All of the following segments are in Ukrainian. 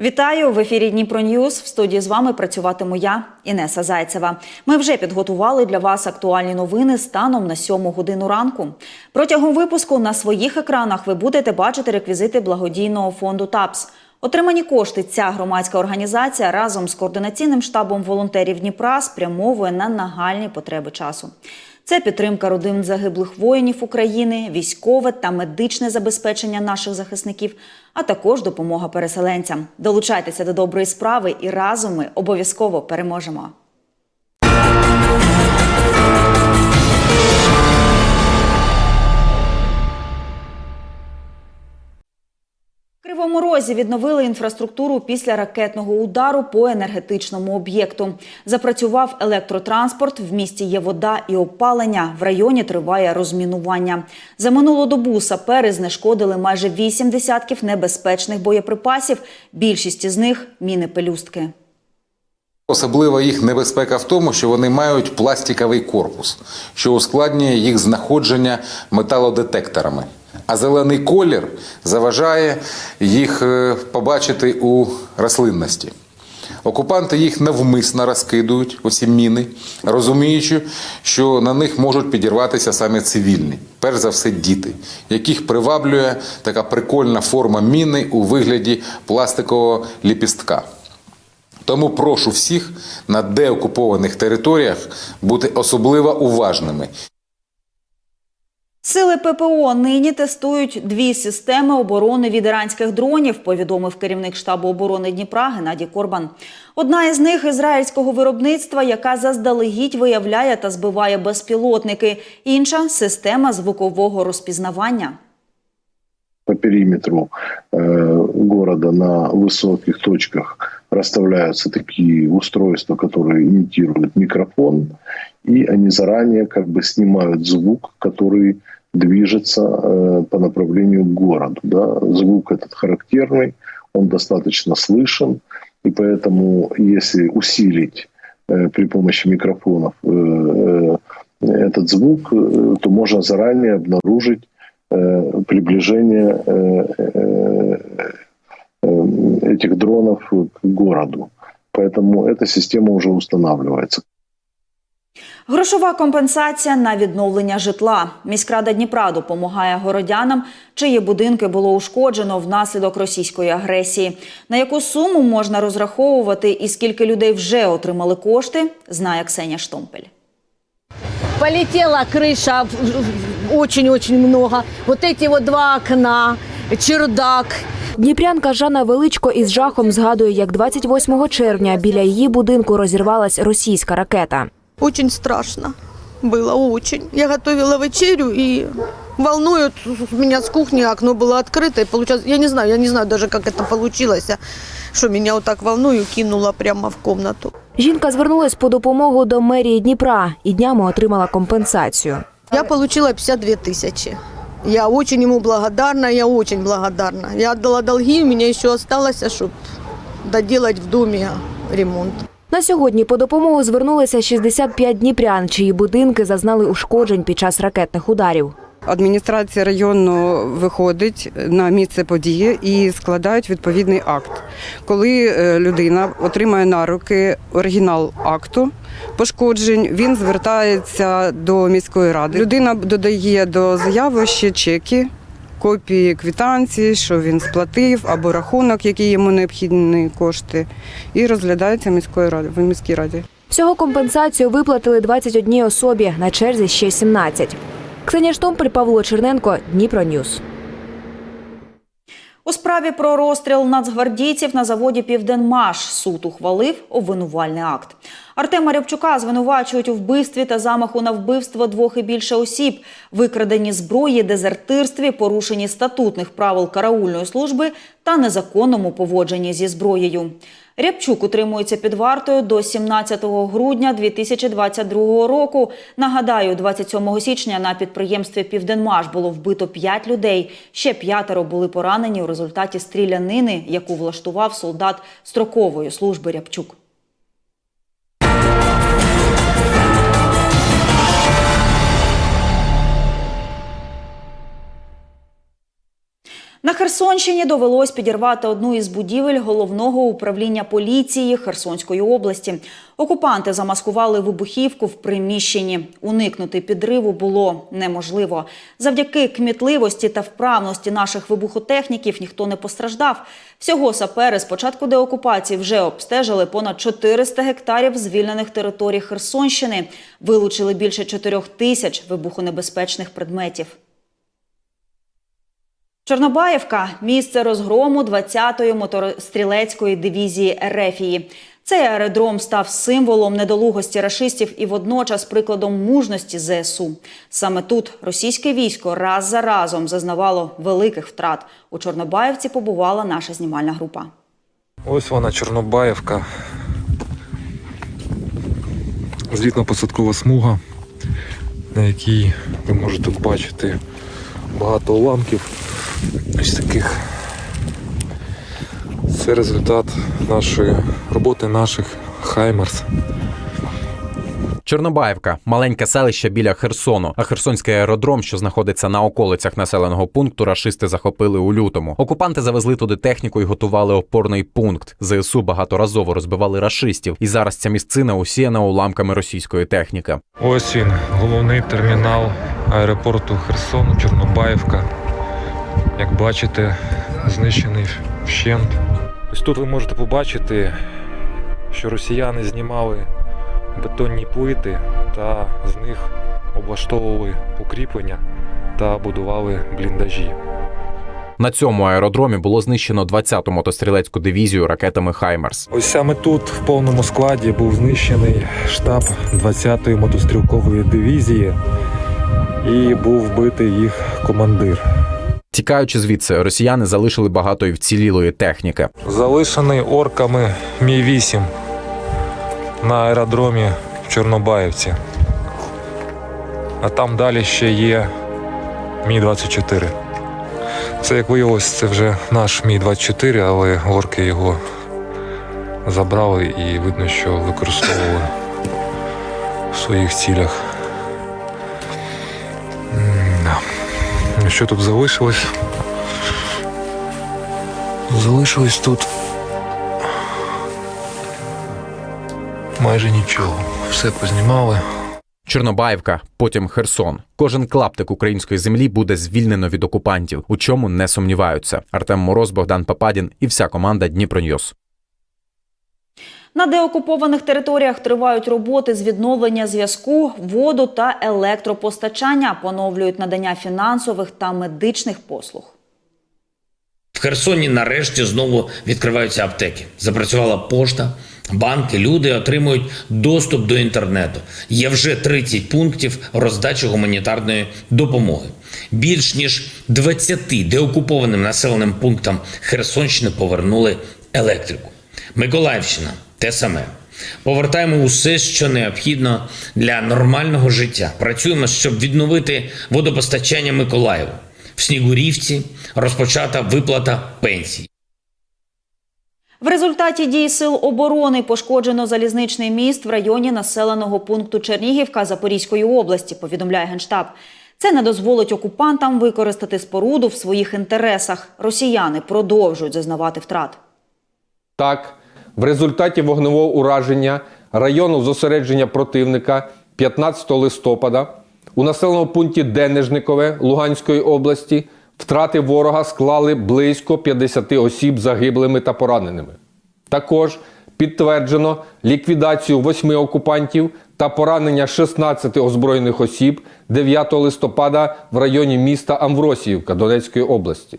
Вітаю в ефірі Дніпро Ньюз. В студії з вами працюватиму я, Інеса Зайцева. Ми вже підготували для вас актуальні новини станом на 7 годину ранку. Протягом випуску на своїх екранах ви будете бачити реквізити благодійного фонду ТАПС. Отримані кошти ця громадська організація разом з координаційним штабом волонтерів Дніпра спрямовує на нагальні потреби часу. Це підтримка родин загиблих воїнів України, військове та медичне забезпечення наших захисників, а також допомога переселенцям. Долучайтеся до доброї справи і разом ми обов'язково переможемо. Кривому Розі відновили інфраструктуру після ракетного удару по енергетичному об'єкту. Запрацював електротранспорт. В місті є вода і опалення. В районі триває розмінування. За минулу добу сапери знешкодили майже вісім десятків небезпечних боєприпасів. Більшість із них міни пелюстки. Особлива їх небезпека в тому, що вони мають пластиковий корпус, що ускладнює їх знаходження металодетекторами. А зелений колір заважає їх е, побачити у рослинності. Окупанти їх навмисно розкидують, оці міни, розуміючи, що на них можуть підірватися саме цивільні, перш за все діти, яких приваблює така прикольна форма міни у вигляді пластикового ліпістка. Тому прошу всіх на деокупованих територіях бути особливо уважними. Сили ППО нині тестують дві системи оборони від іранських дронів, повідомив керівник штабу оборони Дніпра Геннадій Корбан. Одна із них ізраїльського виробництва, яка заздалегідь виявляє та збиває безпілотники. Інша система звукового розпізнавання. по периметру э, города на высоких точках расставляются такие устройства, которые имитируют микрофон, и они заранее как бы снимают звук, который Движется э, по направлению к городу. Да? Звук этот характерный, он достаточно слышен, и поэтому если усилить э, при помощи микрофонов э, этот звук, то можно заранее обнаружить приближение этих дронов к городу. Поэтому эта система уже устанавливается. Грошова компенсація на відновлення житла. Міськрада Дніпра допомагає городянам, чиї будинки було ушкоджено внаслідок російської агресії. На яку суму можна розраховувати і скільки людей вже отримали кошти, знає Ксенія Штомпель. Полетела крыша очень-очень много. Вот эти вот два окна, чердак. Дніпрянка Жанна Величко із жахом згадує, як 28 червня біля її будинку розірвалась російська ракета. Очень страшно было, очень. Я готовила вечерю и волнует у меня с кухни окно было открыто. И получалось, я не знаю, я не знаю даже, как это получилось, а что меня вот так волную кинуло прямо в комнату. Жінка звернулась по допомогу до мерії Дніпра і днями отримала компенсацію. Я получила 52 тысячи. Я очень ему благодарна, я очень благодарна. Я отдала долги, у меня еще осталось, чтобы доделать в доме ремонт. На сьогодні по допомогу звернулися 65 дніпрян, чиї будинки зазнали ушкоджень під час ракетних ударів. Адміністрація району виходить на місце події і складають відповідний акт. Коли е, людина отримає на руки оригінал акту пошкоджень, він звертається до міської ради. Людина додає до заяви ще чеки, копії квитанції, що він сплатив, або рахунок, який йому необхідні кошти, і розглядається міською раді в міській раді. Всього компенсацію виплатили 21 особі, на черзі ще 17. Ксенія Штомпель, Павло Черненко, Дніпро Ньюс. У справі про розстріл нацгвардійців на заводі Південмаш суд ухвалив обвинувальний акт. Артема Рябчука звинувачують у вбивстві та замаху на вбивство двох і більше осіб, викраденні зброї, дезертирстві, порушенні статутних правил караульної служби та незаконному поводженні зі зброєю. Рябчук утримується під вартою до 17 грудня 2022 року. Нагадаю, 27 січня на підприємстві Південмаш було вбито 5 людей. Ще п'ятеро були поранені у результаті стрілянини, яку влаштував солдат строкової служби Рябчук. На Херсонщині довелось підірвати одну із будівель головного управління поліції Херсонської області. Окупанти замаскували вибухівку в приміщенні. Уникнути підриву було неможливо. Завдяки кмітливості та вправності наших вибухотехніків ніхто не постраждав. Всього сапери з початку деокупації вже обстежили понад 400 гектарів звільнених територій Херсонщини. Вилучили більше 4 тисяч вибухонебезпечних предметів. Чорнобаївка місце розгрому 20-ї мотострілецької дивізії Ерефії. Цей аеродром став символом недолугості рашистів і водночас прикладом мужності ЗСУ. Саме тут російське військо раз за разом зазнавало великих втрат. У Чорнобаївці побувала наша знімальна група. Ось вона Чорнобаївка. Злітно-посадкова смуга, на якій ви можете бачити багато уламків. Ось таких. Це результат нашої роботи наших Хаймерс. Чорнобаївка маленьке селище біля Херсону, а Херсонський аеродром, що знаходиться на околицях населеного пункту, рашисти захопили у лютому. Окупанти завезли туди техніку і готували опорний пункт. ЗСУ багаторазово розбивали рашистів, і зараз ця місцина усіяна уламками російської техніки. Ось він, головний термінал аеропорту Херсон, Чорнобаївка. Як бачите, знищений вщент. Ось тут ви можете побачити, що росіяни знімали бетонні плити та з них облаштовували укріплення та будували бліндажі. На цьому аеродромі було знищено 20-ту мотострілецьку дивізію ракетами Хаймерс. Ось саме тут, в повному складі, був знищений штаб 20-ї мотострілкової дивізії і був вбитий їх командир. Тікаючи звідси, росіяни залишили багато і вцілілої техніки. залишений орками Мі 8 на аеродромі в Чорнобаївці. А там далі ще є Мі 24. Це як виявилось, це вже наш Мі 24, але орки його забрали і видно, що використовували в своїх цілях. Що тут залишилось? Залишилось тут майже нічого. Все познімали. Чорнобаївка, потім Херсон. Кожен клаптик української землі буде звільнено від окупантів, у чому не сумніваються. Артем Мороз, Богдан Пападін і вся команда Дніпроньюз. На деокупованих територіях тривають роботи з відновлення зв'язку, воду та електропостачання, поновлюють надання фінансових та медичних послуг. В Херсоні нарешті знову відкриваються аптеки. Запрацювала пошта, банки, люди отримують доступ до інтернету. Є вже 30 пунктів роздачі гуманітарної допомоги. Більш ніж 20 деокупованим населеним пунктам Херсонщини повернули електрику. Миколаївщина те саме. Повертаємо усе, що необхідно для нормального життя. Працюємо, щоб відновити водопостачання Миколаєву. В Снігурівці розпочата виплата пенсій. В результаті дій сил оборони пошкоджено залізничний міст в районі населеного пункту Чернігівка Запорізької області, повідомляє Генштаб. Це не дозволить окупантам використати споруду в своїх інтересах. Росіяни продовжують зазнавати втрат. Так, в результаті вогневого ураження району зосередження противника 15 листопада у населеному пункті Денежникове Луганської області втрати ворога склали близько 50 осіб загиблими та пораненими. Також підтверджено ліквідацію восьми окупантів та поранення 16 озброєних осіб 9 листопада в районі міста Амвросіївка Донецької області.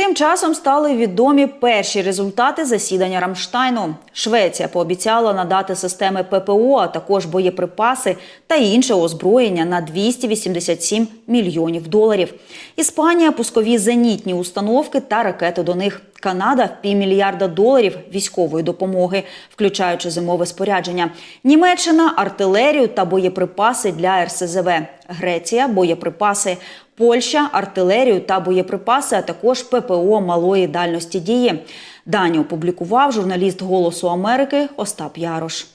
Тим часом стали відомі перші результати засідання Рамштайну. Швеція пообіцяла надати системи ППО, а також боєприпаси та інше озброєння на 287 мільйонів доларів. Іспанія пускові зенітні установки та ракети до них. Канада півмільярда доларів військової допомоги, включаючи зимове спорядження. Німеччина артилерію та боєприпаси для РСЗВ. Греція боєприпаси. Польща артилерію та боєприпаси, а також ППО малої дальності дії. Дані опублікував журналіст Голосу Америки Остап Ярош.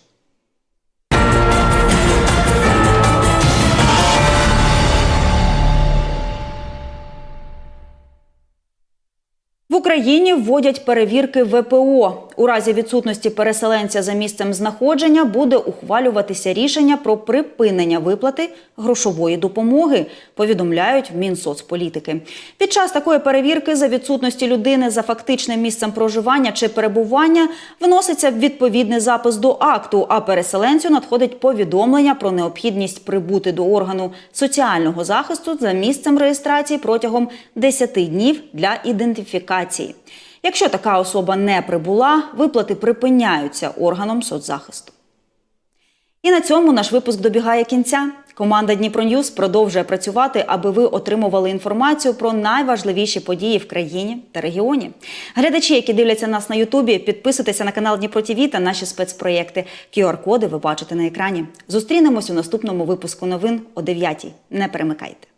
Україні вводять перевірки ВПО. У разі відсутності переселенця за місцем знаходження буде ухвалюватися рішення про припинення виплати грошової допомоги, повідомляють в Мінсоцполітики. Під час такої перевірки за відсутності людини за фактичним місцем проживання чи перебування вноситься відповідний запис до акту, а переселенцю надходить повідомлення про необхідність прибути до органу соціального захисту за місцем реєстрації протягом 10 днів для ідентифікації. Якщо така особа не прибула, виплати припиняються органом соцзахисту. І на цьому наш випуск добігає кінця. Команда Дніпро Ньюз продовжує працювати, аби ви отримували інформацію про найважливіші події в країні та регіоні. Глядачі, які дивляться нас на Ютубі, підписуйтеся на канал Дніпро ТВ та наші спецпроєкти. QR-коди ви бачите на екрані. Зустрінемось у наступному випуску новин о 9 Не перемикайте.